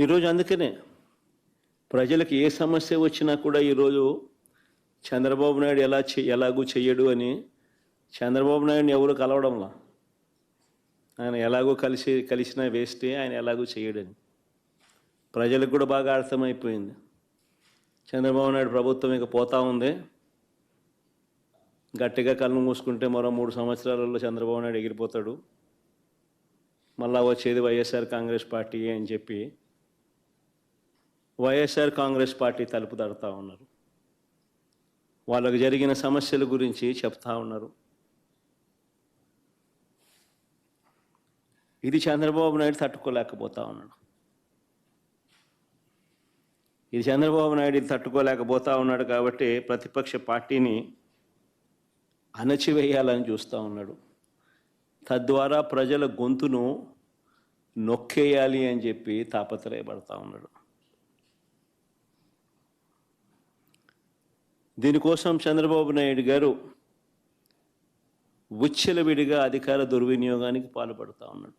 ఈరోజు అందుకనే ప్రజలకు ఏ సమస్య వచ్చినా కూడా ఈరోజు చంద్రబాబు నాయుడు ఎలా చే ఎలాగూ చెయ్యడు అని చంద్రబాబు నాయుడిని ఎవరు కలవడంలా? ఆయన ఎలాగో కలిసి కలిసినా వేస్తే ఆయన ఎలాగో చేయడని ప్రజలకు కూడా బాగా అర్థమైపోయింది. చంద్రబాబు నాయుడు ప్రభుత్వం ఇక పోతా ఉంది. గట్టిగా కళ్ళు మూసుకుంటే మరో మూడు సంవత్సరాలలో చంద్రబాబు నాయుడు ఎగిరిపోతాడు. మళ్ళా వచ్చేది వైఎస్ఆర్ కాంగ్రెస్ పార్టీ అని చెప్పి వైఎస్ఆర్ కాంగ్రెస్ పార్టీ తలుపు తడతా ఉన్నారు. వాళ్ళకు జరిగిన సమస్యల గురించి చెప్తా ఉన్నారు. ఇది చంద్రబాబు నాయుడు తట్టుకోలేకపోతా ఉన్నాడు. ఇది చంద్రబాబు నాయుడు ఇది తట్టుకోలేకపోతా ఉన్నాడు కాబట్టి ప్రతిపక్ష పార్టీని అణచివేయాలని చూస్తూ ఉన్నాడు. తద్వారా ప్రజల గొంతును నొక్కేయాలి అని చెప్పి తాపత్రయపడతా ఉన్నాడు. దీనికోసం చంద్రబాబు నాయుడు గారు ఉచ్చలవిడిగా అధికార దుర్వినియోగానికి పాల్పడుతూ ఉన్నాడు.